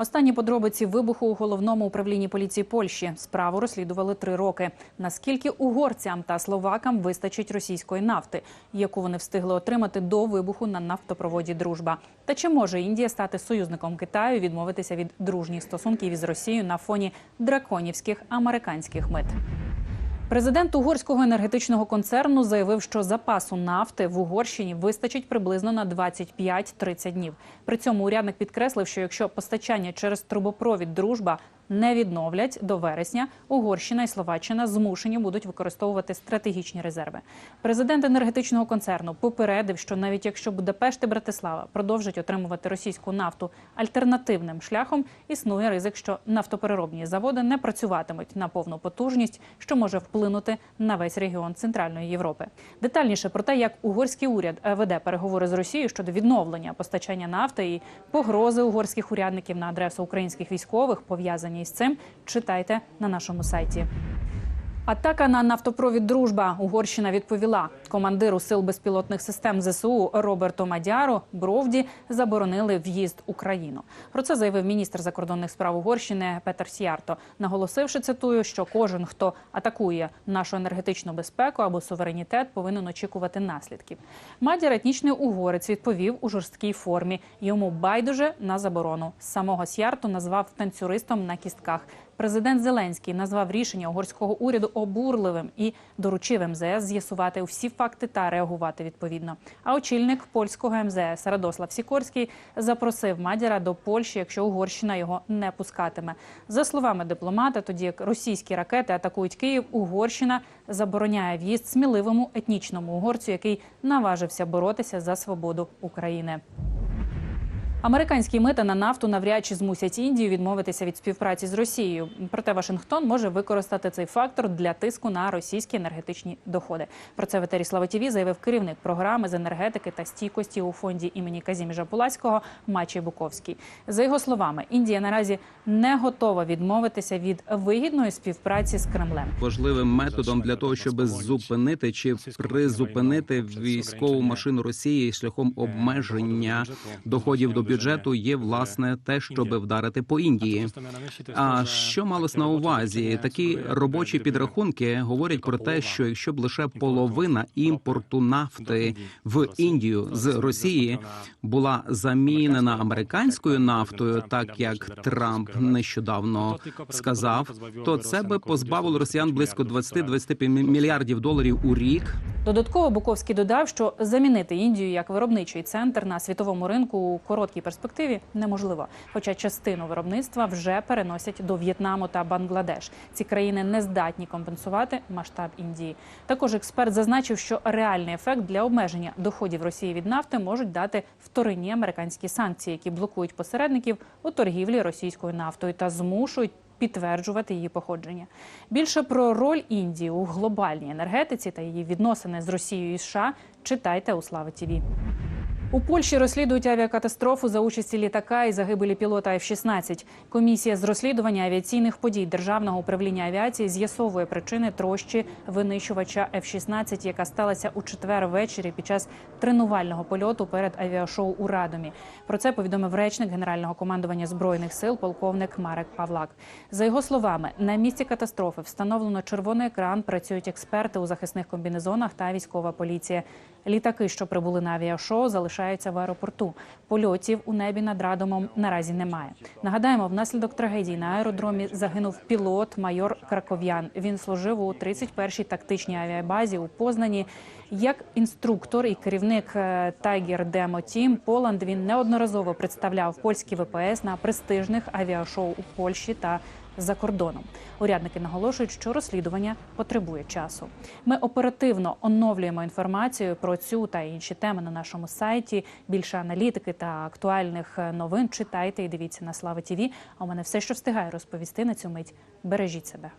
Останні подробиці вибуху у головному управлінні поліції Польщі справу розслідували три роки. Наскільки угорцям та словакам вистачить російської нафти, яку вони встигли отримати до вибуху на нафтопроводі Дружба? Та чи може Індія стати союзником Китаю, і відмовитися від дружніх стосунків із Росією на фоні драконівських американських мит? Президент угорського енергетичного концерну заявив, що запасу нафти в Угорщині вистачить приблизно на 25-30 днів. При цьому урядник підкреслив, що якщо постачання через трубопровід Дружба не відновлять до вересня, Угорщина і Словаччина змушені будуть використовувати стратегічні резерви. Президент енергетичного концерну попередив, що навіть якщо Будапешт і Братислава продовжать отримувати російську нафту альтернативним шляхом, існує ризик, що нафтопереробні заводи не працюватимуть на повну потужність, що може вплинути на весь регіон Центральної Європи. Детальніше про те, як угорський уряд веде переговори з Росією щодо відновлення постачання нафти і погрози угорських урядників на адресу українських військових пов'язані із цим, читайте на нашому сайті. Атака на нафтопровід Дружба Угорщина відповіла. Командиру сил безпілотних систем ЗСУ Роберту Мадяру Бровді заборонили в'їзд в Україну. Про це заявив міністр закордонних справ Угорщини Петер Сіарто, наголосивши цитую, що кожен, хто атакує нашу енергетичну безпеку або суверенітет, повинен очікувати наслідків. Мадяр етнічний угорець відповів у жорсткій формі. Йому байдуже на заборону. Самого Сіарту назвав танцюристом на кістках. Президент Зеленський назвав рішення угорського уряду обурливим і доручив МЗС з'ясувати усі факти та реагувати відповідно. А очільник польського МЗС Радослав Сікорський запросив Мадяра до Польщі, якщо Угорщина його не пускатиме. За словами дипломата, тоді як російські ракети атакують Київ, Угорщина забороняє в'їзд сміливому етнічному угорцю, який наважився боротися за свободу України. Американські мита на нафту навряд чи змусять Індію відмовитися від співпраці з Росією. Проте Вашингтон може використати цей фактор для тиску на російські енергетичні доходи. Про це в етері Слава ТІВІ заявив керівник програми з енергетики та стійкості у фонді імені Казіміжа Пулацького Мачій Буковський. За його словами, Індія наразі не готова відмовитися від вигідної співпраці з Кремлем. важливим методом для того, щоб зупинити чи призупинити військову машину Росії шляхом обмеження доходів до бюджету, є власне те, щоб вдарити по Індії. А що малось на увазі? Такі робочі підрахунки говорять про те, що якщо б лише половина імпорту нафти в Індію з Росії була замінена американською нафтою, так як Трамп нещодавно сказав, то це би позбавило росіян близько 20-25 мільярдів доларів у рік. Додатково Буковський додав, що замінити Індію як виробничий центр на світовому ринку у короткій перспективі неможливо. Хоча частину виробництва вже переносять до В'єтнаму та Бангладеш. Ці країни не здатні компенсувати масштаб Індії. Також експерт зазначив, що реальний ефект для обмеження доходів Росії від нафти можуть дати вторинні американські санкції, які блокують посередників у торгівлі російською нафтою та змушують підтверджувати її походження. Більше про роль Індії у глобальній енергетиці та її відносини з Росією і США читайте у Слава ТІВІ. У Польщі розслідують авіакатастрофу за участі літака і загибелі пілота F-16. Комісія з розслідування авіаційних подій Державного управління авіації з'ясовує причини трощі винищувача F-16, яка сталася у четвер ввечері під час тренувального польоту перед авіашоу у Радомі. Про це повідомив речник Генерального командування збройних сил полковник Марек Павлак. За його словами, на місці катастрофи встановлено червоний екран. Працюють експерти у захисних комбінезонах та військова поліція. Літаки, що прибули на авіашоу, залишаються в аеропорту. Польотів у небі над Радомом наразі немає. Нагадаємо, внаслідок трагедії на аеродромі загинув пілот майор Краков'ян. Він служив у 31-й тактичній авіабазі у Познані. Як інструктор і керівник е, Tiger Demo Team Поланд він неодноразово представляв польські ВПС на престижних авіашоу у Польщі та за кордоном. Урядники наголошують, що розслідування потребує часу. Ми оперативно оновлюємо інформацію про цю та інші теми на нашому сайті. Більше аналітики та актуальних е, новин читайте і дивіться на Слава ТІВІ. А у мене все, що встигаю розповісти на цю мить. Бережіть себе.